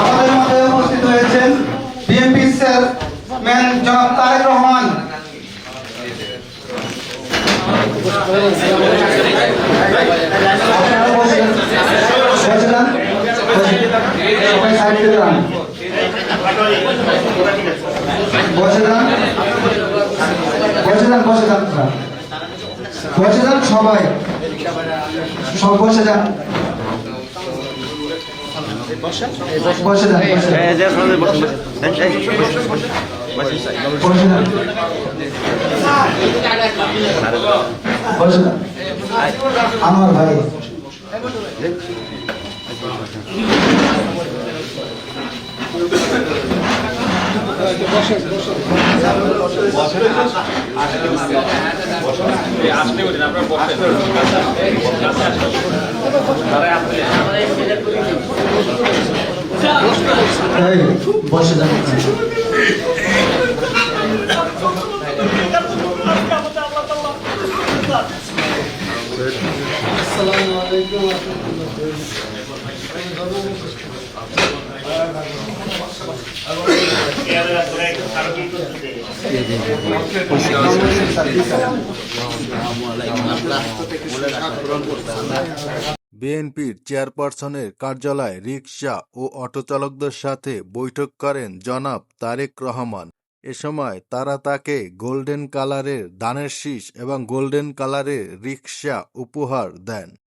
আমাদের মধ্যে উপস্থিত হয়েছেন বিএনপি চেয়ারম্যান জনাব তারেক রহমান বসে যান। সবাই যান। বসে যান বসে যান বসে আপনারা। বসে যান সবাই সব বসে যান বসে যান বসে যান। বসে যান বিএনপির চেয়ারপারসনের কার্যালয়ে, রিকশা ও অটোচালকদের সাথে বৈঠক করেন জনাব তারেক রহমান। এ সময় তারা তাকে গোল্ডেন কালারের দানের শীষ এবং গোল্ডেন কালারের রিকশা উপহার দেন।